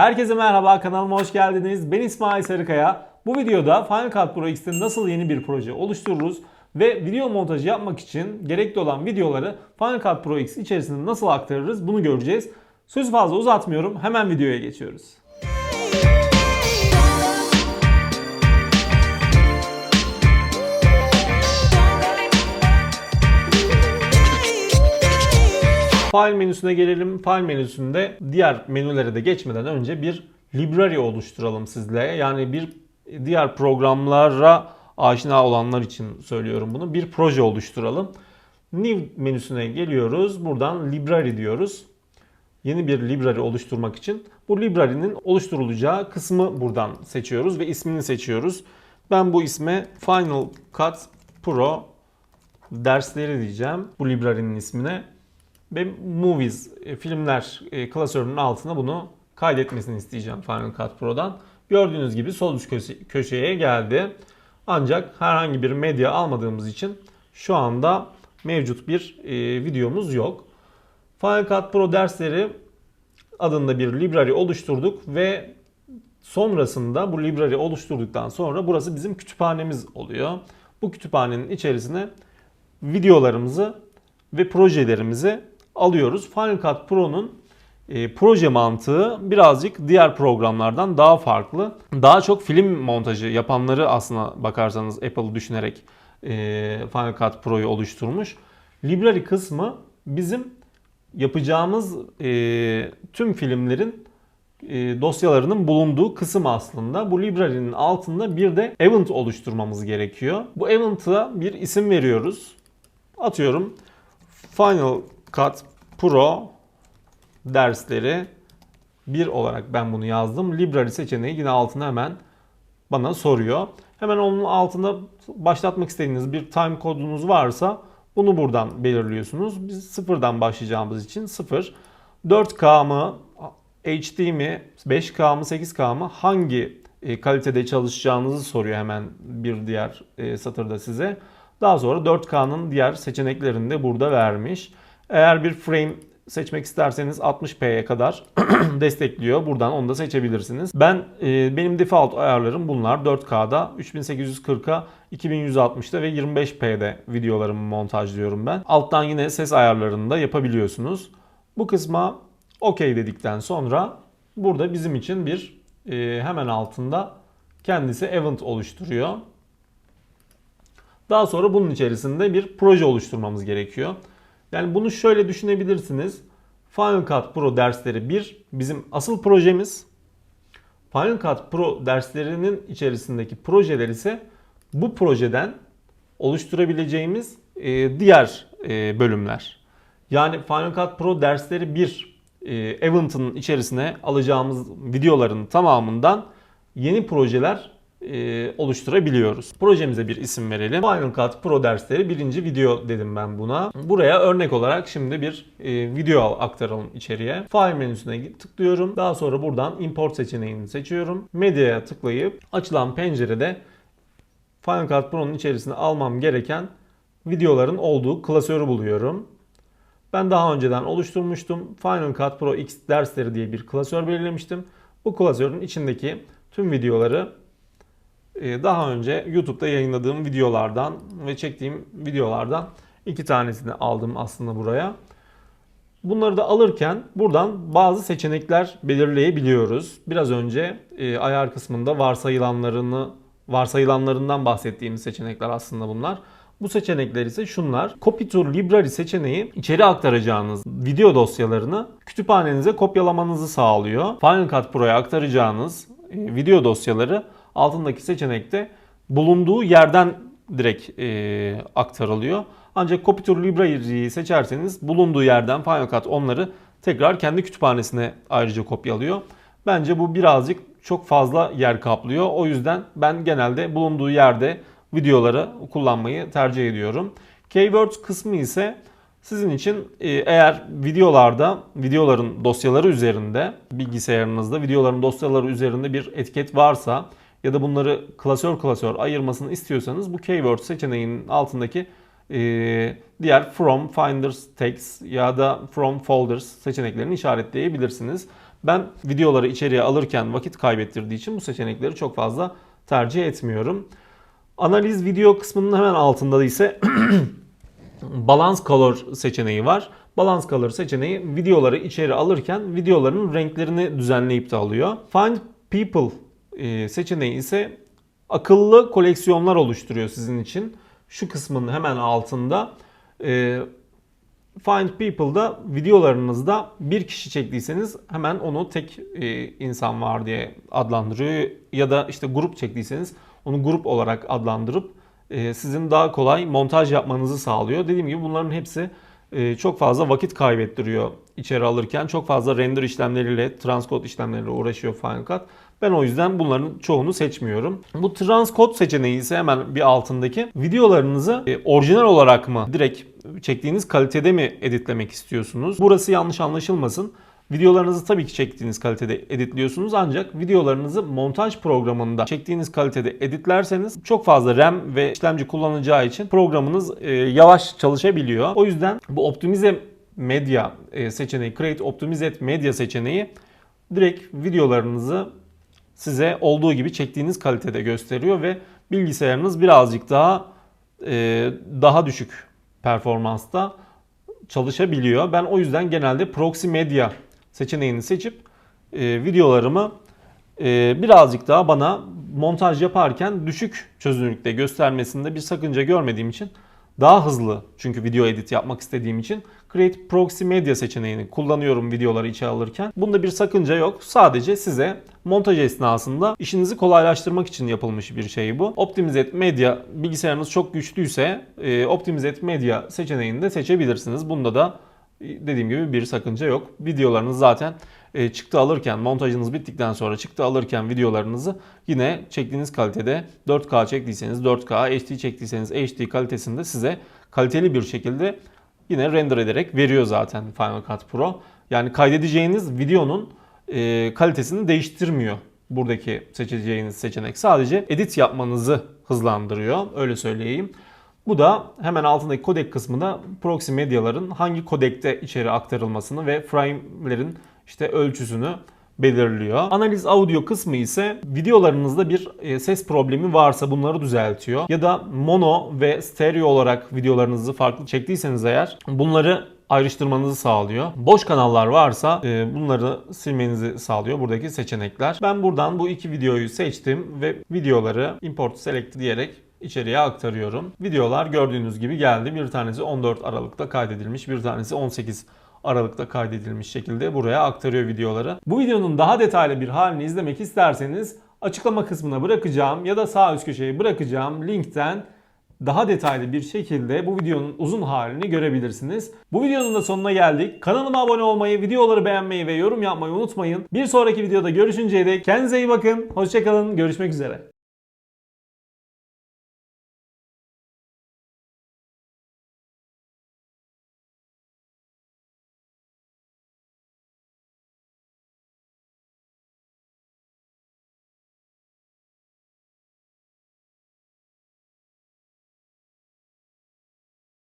Herkese merhaba kanalıma hoş geldiniz. Ben İsmail Sarıkaya. Bu videoda Final Cut Pro X'te nasıl yeni bir proje oluştururuz ve video montajı yapmak için gerekli olan videoları Final Cut Pro X içerisinde nasıl aktarırız bunu göreceğiz. Sözü fazla uzatmıyorum. Hemen videoya geçiyoruz. File menüsüne gelelim. File menüsünde diğer menülere de geçmeden önce bir library oluşturalım sizle. Yani bir diğer programlara aşina olanlar için söylüyorum bunu. Bir proje oluşturalım. New menüsüne geliyoruz. Buradan library diyoruz. Yeni bir library oluşturmak için bu library'nin oluşturulacağı kısmı buradan seçiyoruz ve ismini seçiyoruz. Ben bu isme Final Cut Pro dersleri diyeceğim bu library'nin ismine ve Movies e, filmler e, klasörünün altına bunu kaydetmesini isteyeceğim Final Cut Pro'dan. Gördüğünüz gibi sol üst köşe- köşeye geldi. Ancak herhangi bir medya almadığımız için şu anda mevcut bir e, videomuz yok. Final Cut Pro dersleri adında bir library oluşturduk ve sonrasında bu library oluşturduktan sonra burası bizim kütüphanemiz oluyor. Bu kütüphanenin içerisine videolarımızı ve projelerimizi alıyoruz. Final Cut Pro'nun e, proje mantığı birazcık diğer programlardan daha farklı. Daha çok film montajı yapanları aslına bakarsanız Apple'ı düşünerek e, Final Cut Pro'yu oluşturmuş. Library kısmı bizim yapacağımız e, tüm filmlerin dosyalarının bulunduğu kısım aslında. Bu library'nin altında bir de event oluşturmamız gerekiyor. Bu event'a bir isim veriyoruz. Atıyorum Final Cut Pro dersleri 1 olarak ben bunu yazdım. Library seçeneği yine altına hemen bana soruyor. Hemen onun altında başlatmak istediğiniz bir time kodunuz varsa bunu buradan belirliyorsunuz. Biz sıfırdan başlayacağımız için 0. 4K mı, HD mi, 5K mı, 8K mı hangi e, kalitede çalışacağınızı soruyor hemen bir diğer e, satırda size. Daha sonra 4K'nın diğer seçeneklerini de burada vermiş. Eğer bir frame seçmek isterseniz 60p'ye kadar destekliyor. Buradan onu da seçebilirsiniz. Ben e, benim default ayarlarım bunlar. 4K'da, 3840'a, 2160'da ve 25p'de videolarımı montajlıyorum ben. Alttan yine ses ayarlarını da yapabiliyorsunuz. Bu kısma OK dedikten sonra burada bizim için bir e, hemen altında kendisi event oluşturuyor. Daha sonra bunun içerisinde bir proje oluşturmamız gerekiyor. Yani bunu şöyle düşünebilirsiniz. Final Cut Pro dersleri bir bizim asıl projemiz. Final Cut Pro derslerinin içerisindeki projeler ise bu projeden oluşturabileceğimiz e, diğer e, bölümler. Yani Final Cut Pro dersleri bir e, event'ın içerisine alacağımız videoların tamamından yeni projeler e, oluşturabiliyoruz. Projemize bir isim verelim. Final Cut Pro dersleri birinci video dedim ben buna. Buraya örnek olarak şimdi bir e, video aktaralım içeriye. File menüsüne tıklıyorum. Daha sonra buradan import seçeneğini seçiyorum. Medyaya tıklayıp açılan pencerede Final Cut Pro'nun içerisine almam gereken videoların olduğu klasörü buluyorum. Ben daha önceden oluşturmuştum. Final Cut Pro X dersleri diye bir klasör belirlemiştim. Bu klasörün içindeki tüm videoları daha önce YouTube'da yayınladığım videolardan ve çektiğim videolardan iki tanesini aldım aslında buraya. Bunları da alırken buradan bazı seçenekler belirleyebiliyoruz. Biraz önce e, ayar kısmında varsayılanlarını varsayılanlarından bahsettiğimiz seçenekler aslında bunlar. Bu seçenekler ise şunlar. Copy to Library seçeneği içeri aktaracağınız video dosyalarını kütüphanenize kopyalamanızı sağlıyor. Final Cut Pro'ya aktaracağınız e, video dosyaları altındaki seçenekte bulunduğu yerden direkt e, aktarılıyor. Ancak Copy to seçerseniz bulunduğu yerden Final Cut onları tekrar kendi kütüphanesine ayrıca kopyalıyor. Bence bu birazcık çok fazla yer kaplıyor. O yüzden ben genelde bulunduğu yerde videoları kullanmayı tercih ediyorum. Keywords kısmı ise sizin için e, eğer videolarda, videoların dosyaları üzerinde, bilgisayarınızda videoların dosyaları üzerinde bir etiket varsa ya da bunları klasör klasör ayırmasını istiyorsanız bu keyword seçeneğinin altındaki e, diğer from finders text ya da from folders seçeneklerini işaretleyebilirsiniz. Ben videoları içeriye alırken vakit kaybettirdiği için bu seçenekleri çok fazla tercih etmiyorum. Analiz video kısmının hemen altında ise Balance Color seçeneği var. Balance Color seçeneği videoları içeri alırken videoların renklerini düzenleyip de alıyor. Find People seçeneği ise akıllı koleksiyonlar oluşturuyor sizin için. Şu kısmın hemen altında e, Find People'da videolarınızda bir kişi çektiyseniz hemen onu tek e, insan var diye adlandırıyor. Ya da işte grup çektiyseniz onu grup olarak adlandırıp e, sizin daha kolay montaj yapmanızı sağlıyor. Dediğim gibi bunların hepsi e, çok fazla vakit kaybettiriyor içeri alırken. Çok fazla render işlemleriyle, transcode işlemleriyle uğraşıyor Final Cut. Ben o yüzden bunların çoğunu seçmiyorum. Bu transcode seçeneği ise hemen bir altındaki videolarınızı e, orijinal olarak mı direkt çektiğiniz kalitede mi editlemek istiyorsunuz? Burası yanlış anlaşılmasın. Videolarınızı tabii ki çektiğiniz kalitede editliyorsunuz ancak videolarınızı montaj programında çektiğiniz kalitede editlerseniz çok fazla RAM ve işlemci kullanacağı için programınız e, yavaş çalışabiliyor. O yüzden bu optimize medya e, seçeneği, create optimized media seçeneği direkt videolarınızı size olduğu gibi çektiğiniz kalitede gösteriyor ve bilgisayarınız birazcık daha e, daha düşük performansta çalışabiliyor. Ben o yüzden genelde proxy media seçeneğini seçip e, videolarımı e, birazcık daha bana montaj yaparken düşük çözünürlükte göstermesinde bir sakınca görmediğim için daha hızlı çünkü video edit yapmak istediğim için Create Proxy Media seçeneğini kullanıyorum videoları içe alırken. Bunda bir sakınca yok. Sadece size montaj esnasında işinizi kolaylaştırmak için yapılmış bir şey bu. Optimized Media bilgisayarınız çok güçlüyse e, Optimized Media seçeneğini de seçebilirsiniz. Bunda da e, dediğim gibi bir sakınca yok. Videolarınız zaten e, çıktı alırken, montajınız bittikten sonra çıktı alırken videolarınızı yine çektiğiniz kalitede 4K çektiyseniz 4K, HD çektiyseniz HD kalitesinde size kaliteli bir şekilde yine render ederek veriyor zaten Final Cut Pro. Yani kaydedeceğiniz videonun e, kalitesini değiştirmiyor buradaki seçeceğiniz seçenek. Sadece edit yapmanızı hızlandırıyor öyle söyleyeyim. Bu da hemen altındaki kodek kısmında proxy medyaların hangi kodekte içeri aktarılmasını ve frame'lerin işte ölçüsünü belirliyor. Analiz audio kısmı ise videolarınızda bir e, ses problemi varsa bunları düzeltiyor. Ya da mono ve stereo olarak videolarınızı farklı çektiyseniz eğer bunları ayrıştırmanızı sağlıyor. Boş kanallar varsa e, bunları silmenizi sağlıyor buradaki seçenekler. Ben buradan bu iki videoyu seçtim ve videoları import select diyerek içeriye aktarıyorum. Videolar gördüğünüz gibi geldi. Bir tanesi 14 Aralık'ta kaydedilmiş, bir tanesi 18 Aralık'ta kaydedilmiş şekilde buraya aktarıyor videoları. Bu videonun daha detaylı bir halini izlemek isterseniz açıklama kısmına bırakacağım ya da sağ üst köşeye bırakacağım linkten daha detaylı bir şekilde bu videonun uzun halini görebilirsiniz. Bu videonun da sonuna geldik. Kanalıma abone olmayı, videoları beğenmeyi ve yorum yapmayı unutmayın. Bir sonraki videoda görüşünceye dek kendinize iyi bakın. Hoşçakalın. Görüşmek üzere.